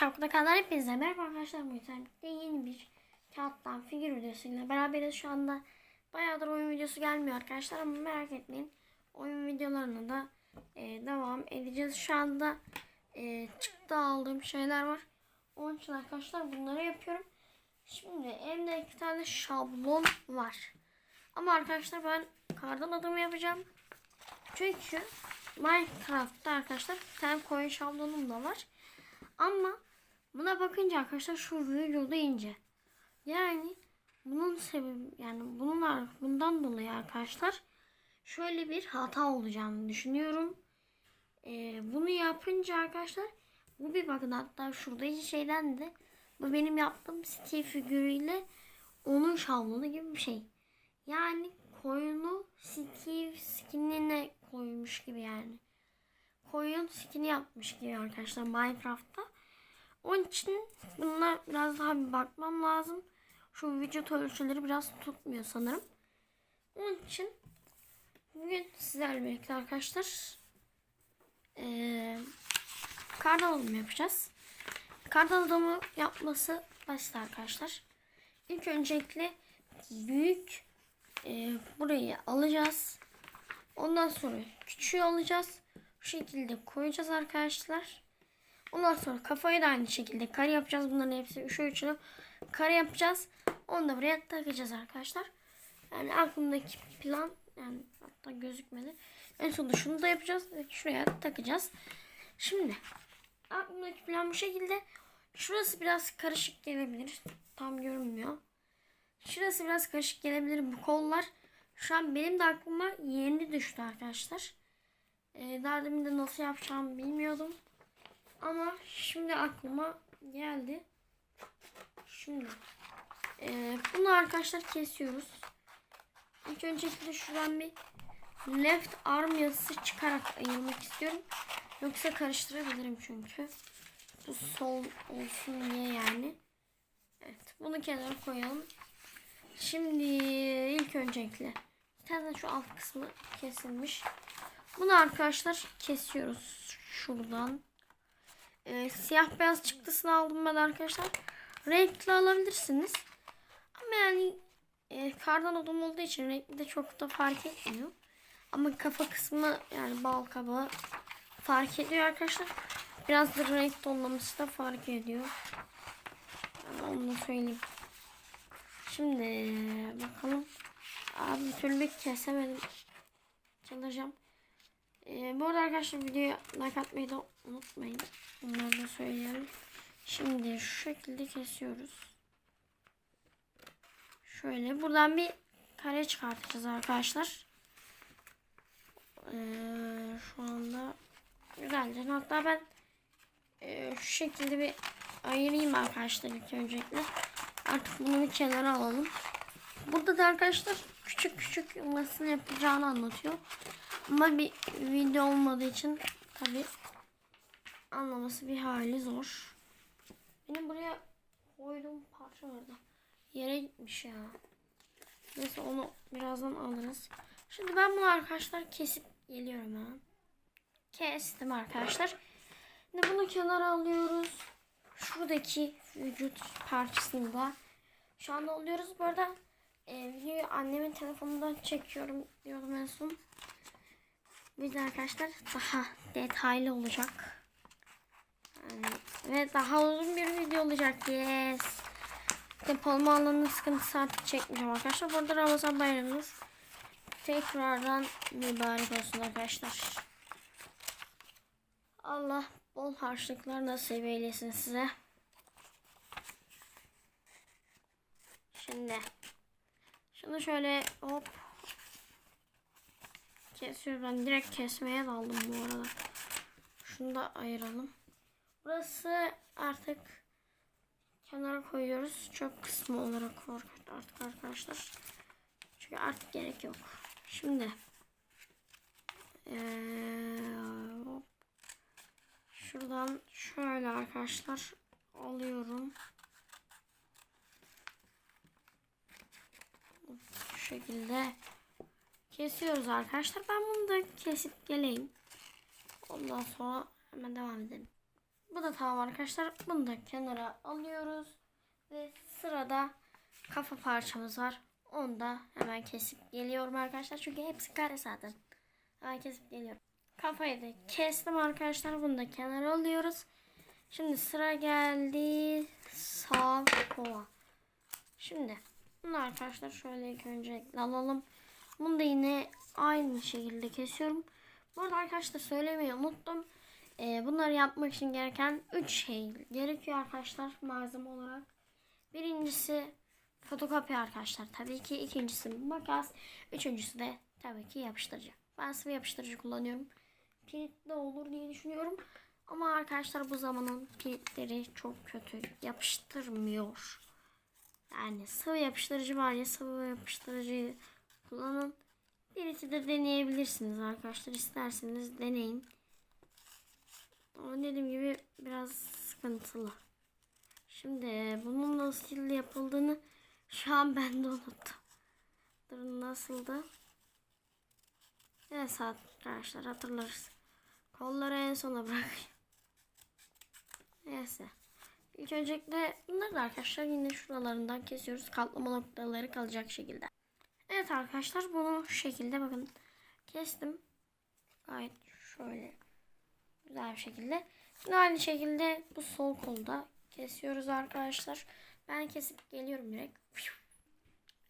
Şapkada kadar hepinize merhaba arkadaşlar. Bu internette yeni bir kağıttan figür videosuyla beraberiz. Şu anda bayağıdır oyun videosu gelmiyor arkadaşlar ama merak etmeyin. Oyun videolarına da e, devam edeceğiz. Şu anda e, çıktı aldığım şeyler var. Onun için arkadaşlar bunları yapıyorum. Şimdi elimde iki tane şablon var. Ama arkadaşlar ben kardan adımı yapacağım. Çünkü Minecraft'ta arkadaşlar bir tane koyun şablonum da var. Ama buna bakınca arkadaşlar şu videoda ince. Yani bunun sebebi yani bunlar bundan dolayı arkadaşlar şöyle bir hata olacağını düşünüyorum. Ee, bunu yapınca arkadaşlar bu bir bakın hatta şurada hiç şeyden de bu benim yaptığım Steve figürüyle onun şablonu gibi bir şey. Yani koyunu Steve skinine koymuş gibi yani. Koyun skin'i yapmış gibi arkadaşlar Minecraft'ta. Onun için bunlar biraz daha bir bakmam lazım. Şu vücut ölçüleri biraz tutmuyor sanırım. Onun için bugün sizlerle birlikte arkadaşlar ee, kardan adımı yapacağız. Kardan adımı yapması basit arkadaşlar. İlk öncelikle büyük e, burayı alacağız. Ondan sonra küçüğü alacağız. Bu şekilde koyacağız arkadaşlar. Ondan sonra kafayı da aynı şekilde kare yapacağız. Bunların hepsi şu üçünü kare yapacağız. Onu da buraya takacağız arkadaşlar. Yani aklımdaki plan yani hatta gözükmedi. En sonunda şunu da yapacağız ve şuraya takacağız. Şimdi aklımdaki plan bu şekilde. Şurası biraz karışık gelebilir. Tam görünmüyor. Şurası biraz karışık gelebilir bu kollar. Şu an benim de aklıma yeni düştü arkadaşlar. Ee, daha demin de nasıl yapacağımı bilmiyordum. Ama şimdi aklıma geldi. Şimdi e, bunu arkadaşlar kesiyoruz. İlk öncelikle şuradan bir left arm yazısı çıkarak ayırmak istiyorum. Yoksa karıştırabilirim çünkü. Bu sol olsun diye yani. Evet bunu kenara koyalım. Şimdi ilk öncelikle tane şu alt kısmı kesilmiş. Bunu arkadaşlar kesiyoruz şuradan. Ee, siyah beyaz çıktısını aldım ben arkadaşlar. Renkli alabilirsiniz. Ama yani e, kardan odum olduğu için renkli de çok da fark etmiyor. Ama kafa kısmı yani bal kabağı fark ediyor arkadaşlar. Biraz da renk tonlaması da fark ediyor. Yani onu da söyleyeyim. Şimdi bakalım. Abi bir türlü kesemedim. Çalacağım. Ee, bu arada arkadaşlar videoya like atmayı da unutmayın. Bunları da söyleyelim. Şimdi şu şekilde kesiyoruz. Şöyle buradan bir kare çıkartacağız arkadaşlar. Ee, şu anda güzelce. Hatta ben e, şu şekilde bir ayırayım arkadaşlar ilk öncelikle. Artık bunu bir kenara alalım. Burada da arkadaşlar küçük küçük nasıl yapacağını anlatıyor. Ama bir video olmadığı için tabi anlaması bir hali zor. Benim buraya koyduğum parça vardı. Yere gitmiş ya. Neyse onu birazdan alırız. Şimdi ben bunu arkadaşlar kesip geliyorum hemen. Kestim arkadaşlar. Şimdi bunu kenara alıyoruz. Şuradaki vücut parçasını da şu anda alıyoruz. Bu arada e, videoyu annemin telefonundan çekiyorum diyordum en son. Video arkadaşlar daha detaylı olacak. Ve daha uzun bir video olacak. Yes. Depolama alanının sıkıntısı artık çekmeyeceğim arkadaşlar. Bu arada Ramazan bayramınız tekrardan mübarek olsun arkadaşlar. Allah bol harçlıklar nasip eylesin size. Şimdi şunu şöyle hop kesiyoruz. Ben direkt kesmeye daldım bu arada. Şunu da ayıralım. Burası artık kenara koyuyoruz. Çok kısmı olarak artık arkadaşlar. Çünkü artık gerek yok. Şimdi ee, şuradan şöyle arkadaşlar alıyorum. Şu şekilde kesiyoruz arkadaşlar. Ben bunu da kesip geleyim. Ondan sonra hemen devam edelim. Bu da tamam arkadaşlar. Bunu da kenara alıyoruz. Ve sırada kafa parçamız var. Onu da hemen kesip geliyorum arkadaşlar. Çünkü hepsi kare zaten. Hemen kesip geliyorum. Kafayı da kestim arkadaşlar. Bunu da kenara alıyoruz. Şimdi sıra geldi sağ kola. Şimdi bunu arkadaşlar şöyle ilk öncelikle alalım. Bunu da yine aynı şekilde kesiyorum. Bu arada arkadaşlar söylemeyi unuttum. Ee, bunları yapmak için gereken 3 şey gerekiyor arkadaşlar malzeme olarak. Birincisi fotokopi arkadaşlar tabii ki. ikincisi makas. Üçüncüsü de tabii ki yapıştırıcı. Ben sıvı yapıştırıcı kullanıyorum. Kilitli olur diye düşünüyorum. Ama arkadaşlar bu zamanın kilitleri çok kötü yapıştırmıyor. Yani sıvı yapıştırıcı var ya sıvı yapıştırıcıyı kullanın. Birisi de deneyebilirsiniz arkadaşlar. İsterseniz deneyin. Ama dediğim gibi biraz sıkıntılı. Şimdi bunun nasıl yapıldığını şu an ben de unuttum. Durun nasıldı? Neyse arkadaşlar hatırlarız. Kolları en sona bırakayım. Neyse. İlk öncelikle bunları da arkadaşlar yine şuralarından kesiyoruz. Katlama noktaları kalacak şekilde. Evet arkadaşlar bunu şu şekilde bakın kestim. Gayet şöyle güzel bir şekilde. Şimdi aynı şekilde bu sol kolda kesiyoruz arkadaşlar. Ben kesip geliyorum direkt.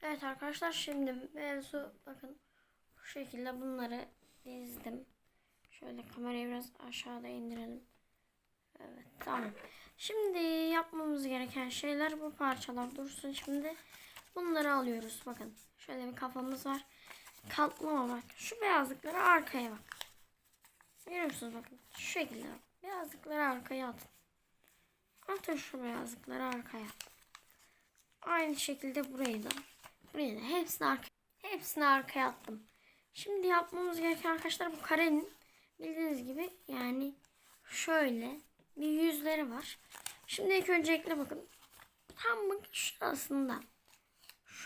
Evet arkadaşlar şimdi mevzu bakın bu şekilde bunları dizdim. Şöyle kamerayı biraz aşağıda indirelim. Evet tamam. Şimdi yapmamız gereken şeyler bu parçalar dursun şimdi. Bunları alıyoruz bakın. Şöyle bir kafamız var. Katlama bak. Şu beyazlıkları arkaya bak. Görüyor musunuz bakın. Şu şekilde bak. Beyazlıkları arkaya atın. Atın şu beyazlıkları arkaya. Aynı şekilde burayı da. Burayı da hepsini arkaya. Hepsini arkaya attım. Şimdi yapmamız gereken arkadaşlar bu karenin bildiğiniz gibi yani şöyle bir yüzleri var. Şimdi ilk öncelikle bakın. Tam bakın şurasında.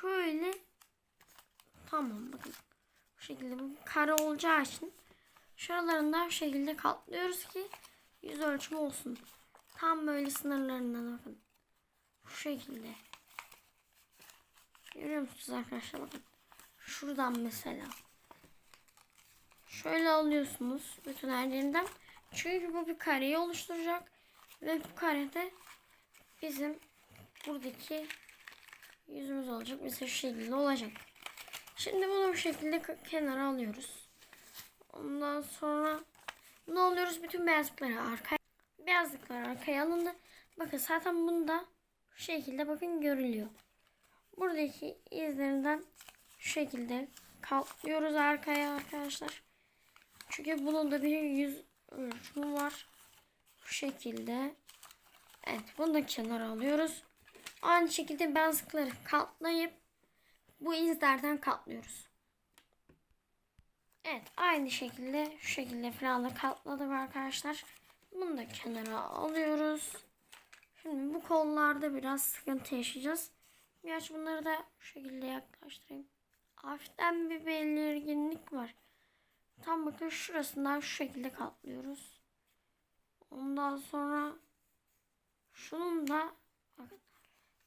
Şöyle tamam bakın. Bu şekilde bu kare olacağı için şuralarından şu şekilde katlıyoruz ki yüz ölçümü olsun. Tam böyle sınırlarından bakın. Şu şekilde. Görüyor musunuz arkadaşlar bakın. Şuradan mesela. Şöyle alıyorsunuz bütün her yerinden. Çünkü bu bir kareyi oluşturacak. Ve bu karede bizim buradaki yüzümüz olacak. Mesela şu şekilde olacak. Şimdi bunu bu şekilde kenara alıyoruz. Ondan sonra ne alıyoruz? Bütün beyazlıkları arkaya beyazlıklar arkaya alındı. Bakın zaten bunda şu şekilde bakın görülüyor. Buradaki izlerinden şu şekilde katlıyoruz arkaya arkadaşlar. Çünkü bunun da bir yüz ölçümü var. Bu şekilde. Evet bunu da kenara alıyoruz. Aynı şekilde beyazlıkları katlayıp bu izlerden katlıyoruz. Evet aynı şekilde şu şekilde falan da katladık arkadaşlar. Bunu da kenara alıyoruz. Şimdi bu kollarda biraz sıkıntı yaşayacağız. Gerçi bunları da şu şekilde yaklaştırayım. Hafiften bir belirginlik var. Tam bakın şurasından şu şekilde katlıyoruz. Ondan sonra şunun da bakın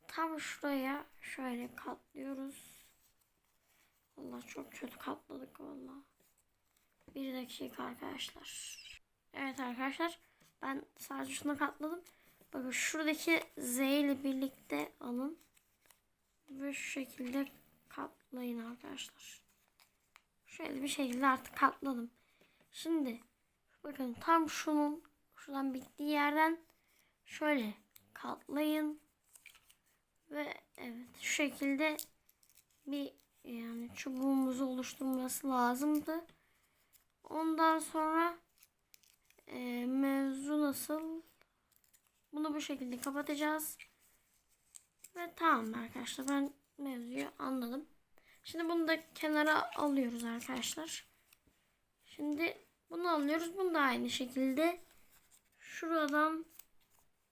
tam şuraya şöyle katlıyoruz. Allah çok kötü katladık valla. Bir dakika arkadaşlar. Evet arkadaşlar ben sadece şunu katladım. Bakın şuradaki Z ile birlikte alın. Ve şu şekilde katlayın arkadaşlar. Şöyle bir şekilde artık katladım. Şimdi bakın tam şunun şuradan bittiği yerden şöyle katlayın. Ve evet şu şekilde bir yani çubuğumuzu oluşturması lazımdı. Ondan sonra e, mevzu nasıl? Bunu bu şekilde kapatacağız. Ve tamam arkadaşlar ben mevzuyu anladım. Şimdi bunu da kenara alıyoruz arkadaşlar. Şimdi bunu alıyoruz. Bunu da aynı şekilde şuradan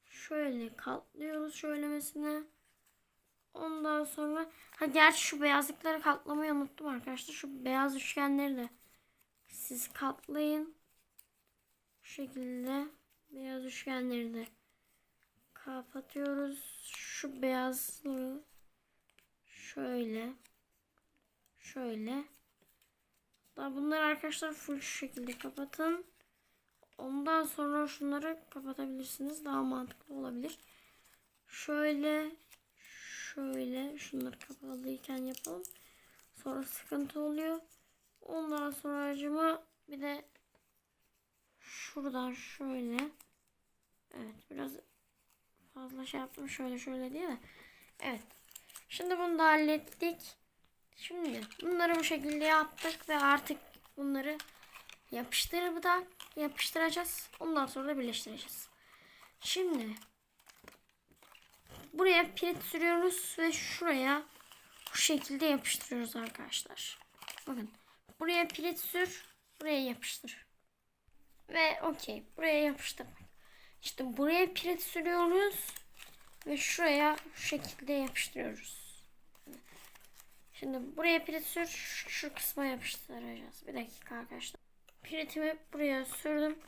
şöyle katlıyoruz şöylemesine. Ondan sonra ha gerçi şu beyazlıkları katlamayı unuttum arkadaşlar. Şu beyaz üçgenleri de siz katlayın. Şu şekilde beyaz üçgenleri de kapatıyoruz. Şu beyazları şöyle şöyle. Daha bunları arkadaşlar full şu şekilde kapatın. Ondan sonra şunları kapatabilirsiniz. Daha mantıklı olabilir. Şöyle şöyle şunları kapalıyken yapalım. Sonra sıkıntı oluyor. Ondan sonra acıma bir de şuradan şöyle. Evet biraz fazla şey yaptım. Şöyle şöyle diye de. Evet. Şimdi bunu da hallettik. Şimdi bunları bu şekilde yaptık ve artık bunları yapıştırıp da yapıştıracağız. Ondan sonra da birleştireceğiz. Şimdi buraya pirit sürüyoruz ve şuraya bu şekilde yapıştırıyoruz arkadaşlar bakın buraya pirit sür buraya yapıştır ve okey buraya yapıştırmak. İşte buraya pirit sürüyoruz ve şuraya şu şekilde yapıştırıyoruz. Şimdi buraya pirit sür şu kısma yapıştıracağız. Bir dakika arkadaşlar. Piritimi buraya sürdüm.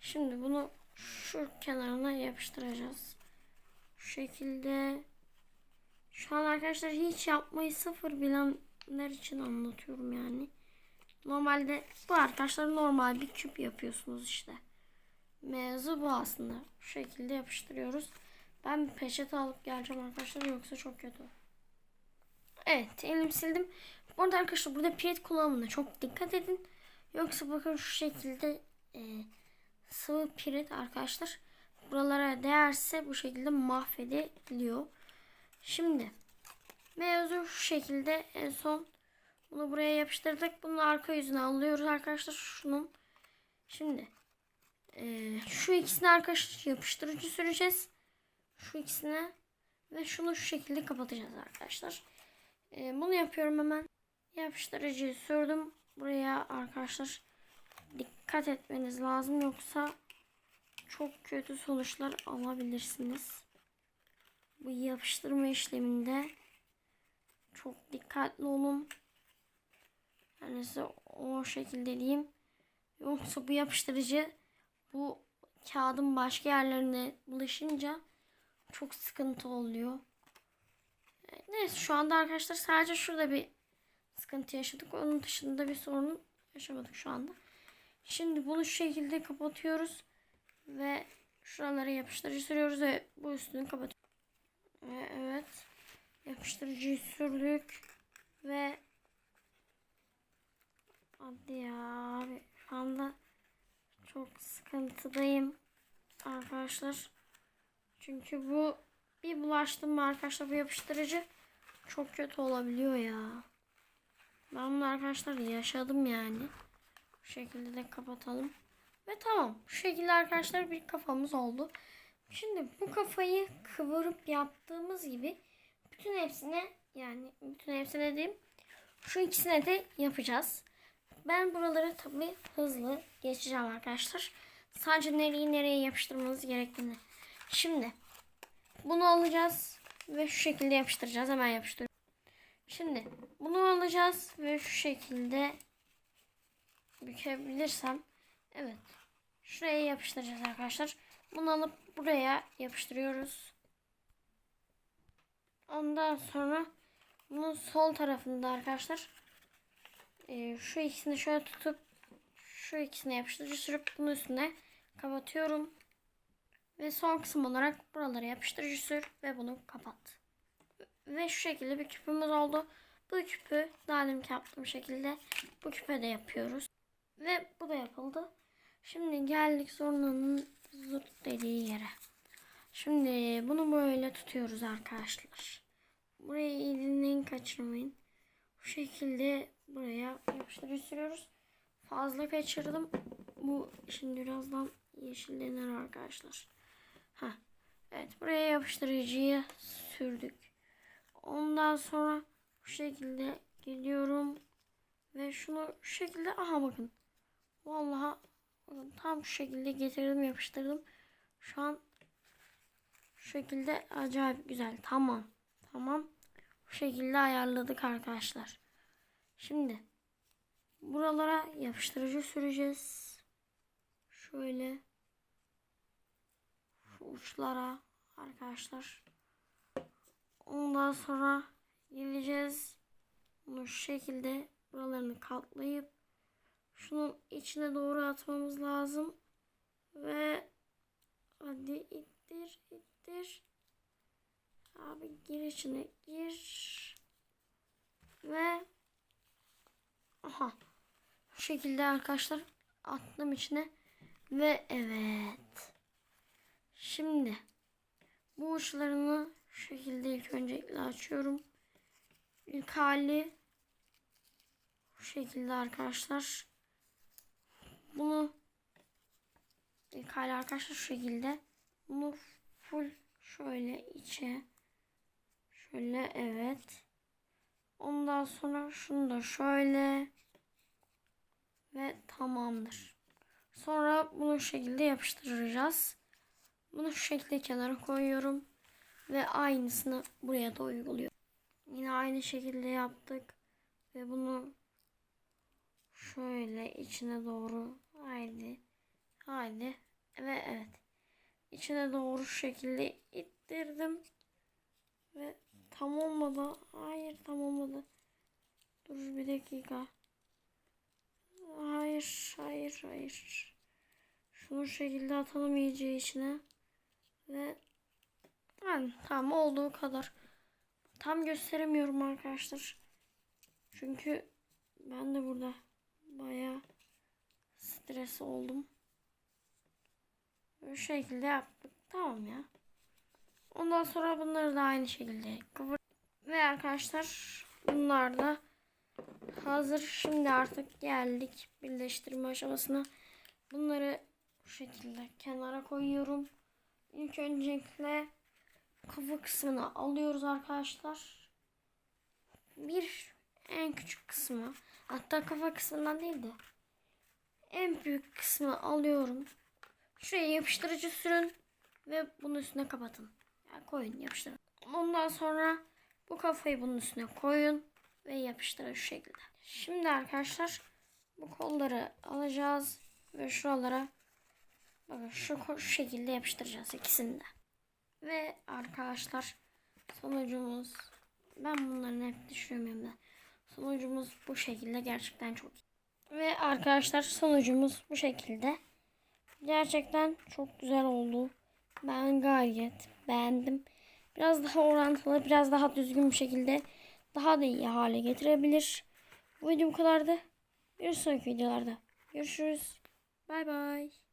Şimdi bunu şu kenarına yapıştıracağız. Şu şekilde. Şu an arkadaşlar hiç yapmayı sıfır bilenler için anlatıyorum yani. Normalde bu arkadaşlar normal bir küp yapıyorsunuz işte. Mevzu bu aslında. Bu şekilde yapıştırıyoruz. Ben bir peçete alıp geleceğim arkadaşlar yoksa çok kötü. Evet elimi sildim. Bu arada arkadaşlar burada piret kullanımına çok dikkat edin. Yoksa bakın şu şekilde e, sıvı piret arkadaşlar buralara değerse bu şekilde mahvediliyor. Şimdi mevzu şu şekilde en son bunu buraya yapıştırdık. Bunu arka yüzüne alıyoruz arkadaşlar. Şunun. Şimdi e, şu ikisini arkadaşlar yapıştırıcı süreceğiz. Şu ikisine ve şunu şu şekilde kapatacağız arkadaşlar. E, bunu yapıyorum hemen. Yapıştırıcıyı sürdüm. Buraya arkadaşlar dikkat etmeniz lazım yoksa çok kötü sonuçlar alabilirsiniz. Bu yapıştırma işleminde çok dikkatli olun. Yani size o şekilde diyeyim. Yoksa bu yapıştırıcı bu kağıdın başka yerlerine bulaşınca çok sıkıntı oluyor. Neyse şu anda arkadaşlar sadece şurada bir sıkıntı yaşadık. Onun dışında bir sorun yaşamadık şu anda. Şimdi bunu şu şekilde kapatıyoruz. Ve şuralara yapıştırıcı sürüyoruz ve bu üstünü kapatıyoruz. Ve evet. Yapıştırıcıyı sürdük. Ve Hadi ya abi şu anda çok sıkıntıdayım arkadaşlar. Çünkü bu bir bulaştım mı arkadaşlar bu yapıştırıcı çok kötü olabiliyor ya. Ben bunu arkadaşlar yaşadım yani. Bu şekilde de kapatalım. Ve tamam. Şu şekilde arkadaşlar bir kafamız oldu. Şimdi bu kafayı kıvırıp yaptığımız gibi bütün hepsine yani bütün hepsine diyeyim şu ikisine de yapacağız. Ben buraları tabii hızlı geçeceğim arkadaşlar. Sadece nereyi nereye yapıştırmanız gerektiğini. Şimdi bunu alacağız ve şu şekilde yapıştıracağız. Hemen yapıştır. Şimdi bunu alacağız ve şu şekilde bükebilirsem evet şuraya yapıştıracağız arkadaşlar. Bunu alıp buraya yapıştırıyoruz. Ondan sonra bunun sol tarafında arkadaşlar e, şu ikisini şöyle tutup şu ikisine yapıştırıcı sürüp bunun üstüne kapatıyorum. Ve son kısım olarak buralara yapıştırıcı sür ve bunu kapat. Ve şu şekilde bir küpümüz oldu. Bu küpü daha deminki yaptığım şekilde bu küpe de yapıyoruz. Ve bu da yapıldı. Şimdi geldik sorunun zırt dediği yere. Şimdi bunu böyle tutuyoruz arkadaşlar. Burayı iyi dinleyin kaçırmayın. Bu şekilde buraya yapıştırıcı sürüyoruz. Fazla kaçırdım. Bu şimdi birazdan yeşillenir arkadaşlar. Ha. Evet buraya yapıştırıcıyı sürdük. Ondan sonra bu şekilde geliyorum ve şunu şu şekilde aha bakın. Vallahi tam şu şekilde getirdim yapıştırdım. Şu an şu şekilde acayip güzel. Tamam. Tamam. Bu şekilde ayarladık arkadaşlar. Şimdi buralara yapıştırıcı süreceğiz. Şöyle. şu uçlara arkadaşlar. Ondan sonra geleceğiz. Bunu şu şekilde buralarını katlayıp şunun içine doğru atmamız lazım. Ve hadi ittir ittir. Abi gir içine gir. Ve aha şu şekilde arkadaşlar attım içine. Ve evet. Şimdi bu uçlarını şu şekilde ilk öncelikle açıyorum. İlk hali bu şekilde arkadaşlar. Bunu ilk hali arkadaşlar şu şekilde. Bunu full şöyle içe şöyle evet. Ondan sonra şunu da şöyle ve tamamdır. Sonra bunu şu şekilde yapıştıracağız. Bunu şu şekilde kenara koyuyorum. Ve aynısını buraya da uyguluyorum. Yine aynı şekilde yaptık. Ve bunu şöyle içine doğru haydi haydi. Ve evet içine doğru şekilde ittirdim. Ve tam olmadı. Hayır tam olmadı. Dur bir dakika. Hayır hayır hayır. Şunu şu şekilde atalım iyice içine. Ve yani tam olduğu kadar. Tam gösteremiyorum arkadaşlar. Çünkü ben de burada bayağı stres oldum. Bu şekilde yaptık. Tamam ya. Ondan sonra bunları da aynı şekilde kıvır. Ve arkadaşlar bunlar da hazır. Şimdi artık geldik birleştirme aşamasına. Bunları bu şekilde kenara koyuyorum. İlk öncelikle kafa kısmını alıyoruz arkadaşlar. Bir en küçük kısmı hatta kafa kısmından değil de en büyük kısmı alıyorum. Şuraya yapıştırıcı sürün ve bunun üstüne kapatın. Yani koyun yapıştırın. Ondan sonra bu kafayı bunun üstüne koyun ve yapıştırın şu şekilde. Şimdi arkadaşlar bu kolları alacağız ve şuralara bakın şu, şu şekilde yapıştıracağız ikisini de. Ve arkadaşlar sonucumuz ben bunların hep düşürmüyorum da sonucumuz bu şekilde gerçekten çok iyi. Ve arkadaşlar sonucumuz bu şekilde. Gerçekten çok güzel oldu. Ben gayet beğendim. Biraz daha orantılı, biraz daha düzgün bir şekilde daha da iyi hale getirebilir. Bu video bu kadardı. Bir sonraki videolarda görüşürüz. Bay bay.